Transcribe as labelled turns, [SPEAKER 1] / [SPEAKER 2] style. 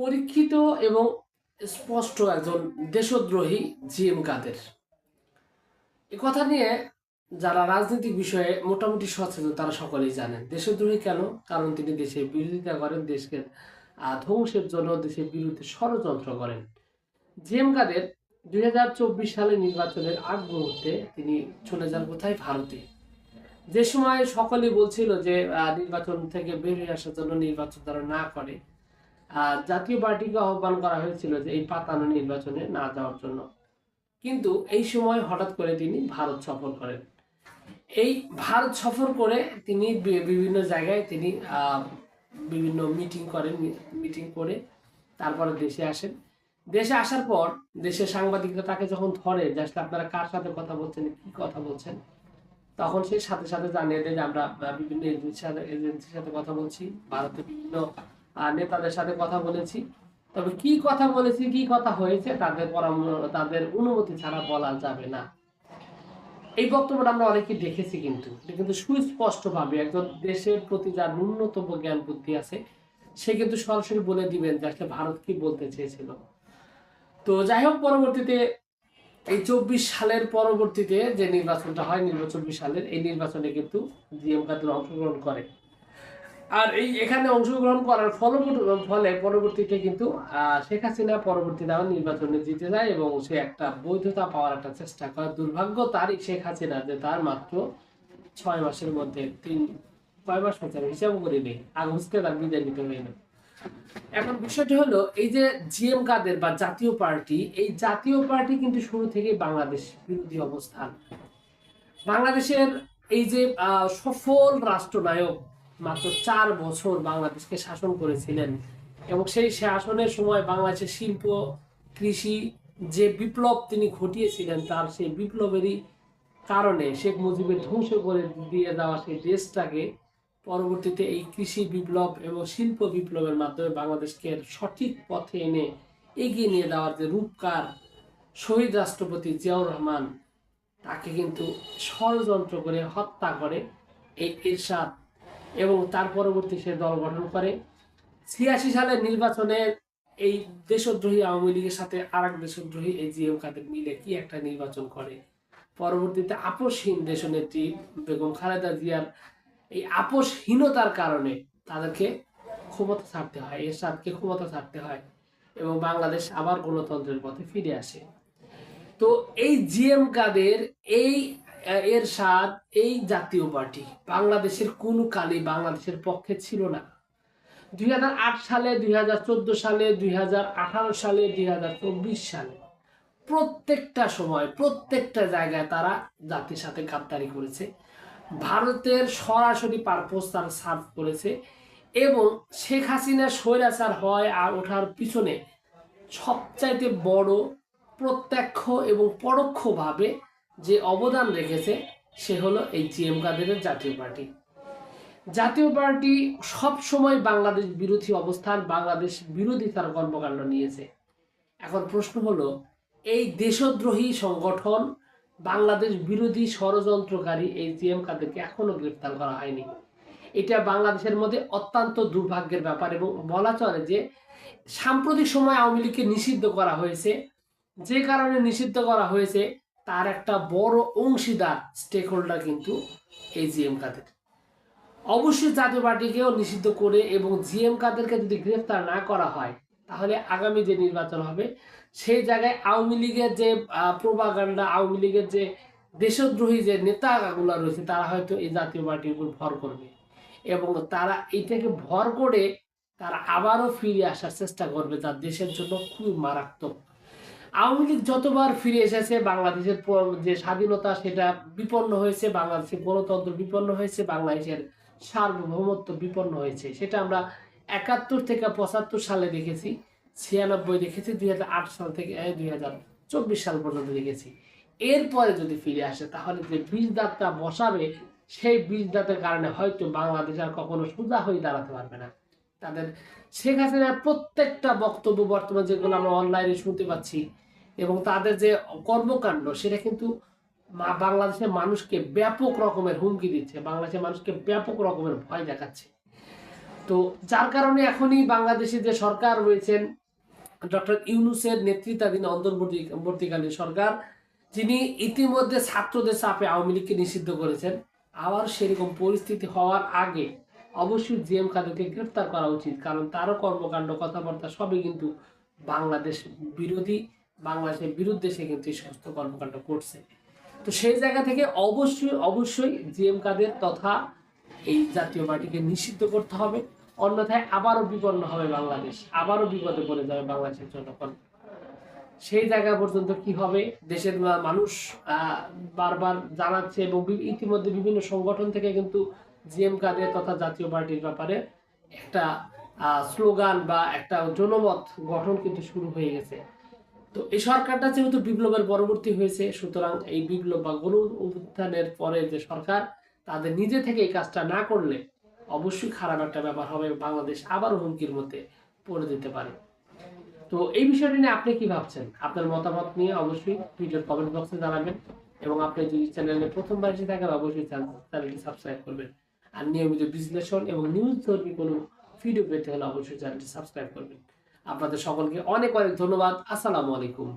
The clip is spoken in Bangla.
[SPEAKER 1] পরীক্ষিত এবং স্পষ্ট একজন দেশদ্রোহী জি এম কাদের। এ কথা নিয়ে যারা রাজনৈতিক বিষয়ে মোটামুটি সচেতন, তারা সকলেই জানেন, দেশদ্রোহী কেন? কারণ তিনি দেশের বিরোধিতা করেন, দেশকে ধ্বংসের জন্য দেশের বিরুদ্ধে ষড়যন্ত্র করেন। জি এম কাদের দুই হাজার চব্বিশ সালে নির্বাচনের আগ মুহূর্তে তিনি চলে যান কোথায়? ভারতে। যে সময় সকলে বলছিল যে নির্বাচন থেকে বেরিয়ে আসার জন্য নির্বাচন তারা না করে জাতীয় পার্টিকে আহ্বান করা হয়েছিল যে এই পাতানো নির্বাচনে না যাওয়ার জন্য। কিন্তু এই সময় হঠাৎ করে তিনি ভারত সফর করেন। এই ভারত সফর করে তিনি বিভিন্ন জায়গায় তিনি বিভিন্ন মিটিং করেন মিটিং করে তারপরে দেশে আসেন। দেশে আসার পর দেশের সাংবাদিকরা তাকে যখন ধরে যে আসলে আপনারা কার সাথে কথা বলছেন, কি কথা বলছেন, তখন সে সাথে সাথে জানিয়ে দেয় যে আমরা বিভিন্ন এজেন্সির সাথে এজেন্সির সাথে কথা বলছি। ভারতের বিভিন্ন নেতাদের সাথে কথা বলেছি। তবে কি কথা বলেছি, কি কথা হয়েছে, তাদের পরামর্শ, তাদের অনুমতি ছাড়া বলা যাবে না। এই বক্তব্যটা আমরা অনেকেই দেখেছি কিন্তু। কিন্তু সুস্পষ্ট ভাবে একজন দেশের প্রতি যার ন্যূনতম জ্ঞান বুদ্ধি আছে, সে কিন্তু সরাসরি বলে দিবেন যে আসলে ভারত কি বলতে চেয়েছিল। তো যাই হোক, পরবর্তীতে এই চব্বিশ সালের পরবর্তীতে যে নির্বাচনটা হয় চব্বিশ সালের এই নির্বাচনে কিন্তু জিএম কাদের অংশগ্রহণ করে। আর এই এখানে অংশগ্রহণ করার ফলে পরবর্তীতে কিন্তু শেখ হাসিনা পরবর্তীতে আবার নির্বাচনে জিতে যায় এবং সে একটা বৈধতা পাওয়ার একটা চেষ্টা করে দুর্ভাগ্য তারই শেখ হাসিনা যে তার মাত্র ছয় মাসের মধ্যে তিন কয় মাস হচ্ছে হিসাব করি নেই আগস্টে তার বিদায় নিতে হইল এখন বিষয়টি হলো, এই যে জিএম কাদের বা জাতীয় পার্টি, এই জাতীয় পার্টি কিন্তু শুরু থেকেই বাংলাদেশ বিরোধী অবস্থান। বাংলাদেশের এই যে সফল রাষ্ট্রনায়ক মাত্র চার বছর বাংলাদেশকে শাসন করেছিলেন। এবং সেই শাসনের সময় বাংলাদেশের শিল্প, কৃষি যে বিপ্লব তিনি ঘটিয়েছিলেন, তার সেই বিপ্লবেরই কারণে শেখ মুজিবের ধ্বংস করে দিয়ে দেওয়া সেই দেশটাকে পরবর্তীতে এই কৃষি বিপ্লব এবং শিল্প বিপ্লবের মাধ্যমে বাংলাদেশকে সঠিক পথে এনে এগিয়ে নিয়ে দেওয়ার যে রূপকার শহীদ রাষ্ট্রপতি জিয়াউর রহমান, তাকে কিন্তু ষড়যন্ত্র করে হত্যা করে এই এরশাদ এবং তার পরবর্তী সে দল গঠন করে। ছিয়াশি সালের নির্বাচনে এই দেশদ্রোহী আওয়ামী লীগের সাথে আর এক দেশদ্রোহী এই জিএম কাদের মিলে কি একটা নির্বাচন করে? পরবর্তীতে আপোষহীন দেশনেত্রী বেগম খালেদা জিয়ার এই আপোষহীনতার কারণে তাদেরকে ক্ষমতা ছাড়তে হয় এর এরশাদকে ক্ষমতা ছাড়তে হয় এবং বাংলাদেশ আবার গণতন্ত্রের পথে ফিরে আসে। তো এই জিএম কাদের এই আহ, এরশাদ এই জাতীয় পার্টি। বাংলাদেশের কোনো কালে বাংলাদেশের পক্ষে ছিল না। দুই হাজার আট সালে দুই হাজার চোদ্দ সালে দুই হাজার আঠারো সালে দু হাজার চব্বিশ সালে। প্রত্যেকটা সময় প্রত্যেকটা জায়গায় তারা জাতির সাথে গাদ্দারি করেছে। ভারতের সরাসরি পারপোজ তারা সার্ভ করেছে এবং শেখ হাসিনা স্বৈরাচার হয় আর ওঠার পিছনে সবচাইতে বড় প্রত্যক্ষ এবং পরোক্ষভাবে যে অবদান রেখেছে, সে হলো এই জিএম কাদেরের জাতীয় পার্টি। জাতীয় পার্টি সব সময় বাংলাদেশ বিরোধী অবস্থান, বাংলাদেশ বিরোধী তার কর্মকাণ্ড নিয়েছে। এখন প্রশ্ন হলো, এই দেশদ্রোহী সংগঠন বাংলাদেশ বিরোধী ষড়যন্ত্রকারী এই জিএম কাদেরকে এখনও গ্রেফতার করা হয়নি। এটা বাংলাদেশের মধ্যে অত্যন্ত দুর্ভাগ্যের ব্যাপার এবং বলা চলে যে, সাম্প্রতিক সময় আওয়ামী লীগকে নিষিদ্ধ করা হয়েছে। যে কারণে নিষিদ্ধ করা হয়েছে তার একটা বড় অংশীদার স্টেক হোল্ডার কিন্তু এই জিএম কাদের অবশ্যই জাতীয় পার্টিকেও নিষিদ্ধ করে এবং জিএম কাদেরকে যদি গ্রেফতার না করা হয়, তাহলে আগামী যে নির্বাচন হবে, সেই জায়গায় আওয়ামী লীগের যে প্রভাগান্ডা আওয়ামী লীগের যে দেশদ্রোহী যে নেতাগুলো রয়েছে, তারা হয়তো এই জাতীয় পার্টির উপর ভর করবে। এবং তারা এইটাকে ভর করে তারা আবারও ফিরে আসার চেষ্টা করবে, যা দেশের জন্য খুবই মারাত্মক। আওয়ামী লীগ যতবার ফিরে এসেছে, বাংলাদেশের যে স্বাধীনতা সেটা বিপন্ন হয়েছে, বাংলাদেশের গণতন্ত্র বিপন্ন হয়েছে, বাংলাদেশের সার্বভৌমত্ব বিপন্ন হয়েছে। সেটা আমরা একাত্তর থেকে পঁচাত্তর সালে দেখেছি, ছিয়ানব্বই দেখেছি, দুই হাজার আট সাল থেকে দুই হাজার চব্বিশ সাল পর্যন্ত দেখেছি। এরপরে যদি ফিরে আসে, তাহলে যে বীজ দাঁতটা বসাবে, সেই বীজ দাঁতের কারণে হয়তো বাংলাদেশ আর কখনো সোজা হয়ে দাঁড়াতে পারবে না। তাদের। শেখ হাসিনার প্রত্যেকটা বক্তব্য বর্তমানে যেগুলো আমরা অনলাইনে শুনতে পাচ্ছি এবং তাদের যে কর্মকাণ্ড, সেটা কিন্তু বাংলাদেশের মানুষকে ব্যাপক রকমের হুমকি দিচ্ছে, বাংলাদেশের মানুষকে ব্যাপক রকমের ভয় দেখাচ্ছে। তো যার কারণে এখনই বাংলাদেশে যে সরকার রয়েছেন, ডক্টর ইউনুসের নেতৃত্বাধীন অন্তর্বর্তীকালীন সরকার, যিনি ইতিমধ্যে ছাত্রদের চাপে আওয়ামী লীগকে নিষিদ্ধ করেছেন, আবার সেরকম পরিস্থিতি হওয়ার আগে অবশ্যই জিএম খাদেরকে গ্রেফতার করা উচিত, কারণ তারও কর্মকাণ্ড, কথাবার্তা সবই কিন্তু বাংলাদেশ বিরোধী, বাংলাদেশের বিরুদ্ধে সে কিন্তু এই সমস্ত কর্মকাণ্ড করছে। তো সেই জায়গা থেকে অবশ্যই অবশ্যই জিএম কাদের তথা এই জাতীয় পার্টিকে নিষিদ্ধ করতে হবে। অন্যথায় আবারও বিপন্ন হবে বাংলাদেশ, আবারও বিপদে পড়ে যাবে বাংলাদেশের জনগণ। সেই জায়গা পর্যন্ত কি হবে, দেশের মানুষ বারবার জানাচ্ছে এবং ইতিমধ্যে বিভিন্ন সংগঠন থেকে কিন্তু জিএম কাদের তথা জাতীয় পার্টির ব্যাপারে একটা স্লোগান বা একটা জনমত গঠন কিন্তু শুরু হয়ে গেছে। তো এই সরকারটা যেহেতু বিপ্লবের পরবর্তী হয়েছে, সুতরাং এই বিপ্লব বা গণ উত্থানের পরে যে সরকার তাদের নিজে থেকে এই কাজটা না করলে অবশ্যই খারাপ একটা ব্যাপার হবে, বাংলাদেশ আবার হুমকির মধ্যে পড়ে যেতে পারে। তো এই বিষয়টি নিয়ে আপনি কি ভাবছেন? আপনার মতামত নিয়ে অবশ্যই ভিডিওর কমেন্ট বক্সে জানাবেন এবং আপনি যদি চ্যানেলে প্রথমবার এসে থাকেন, অবশ্যই চ্যানেলটি সাবস্ক্রাইব করবেন। আর নিয়মিত বিশ্লেষণ এবং নিউজ ধর্মী কোনো ভিডিও পেতে হলে অবশ্যই চ্যানেলটি সাবস্ক্রাইব করবেন। আপনাদের সকলকে অনেক অনেক ধন্যবাদ। আসসালামু আলাইকুম।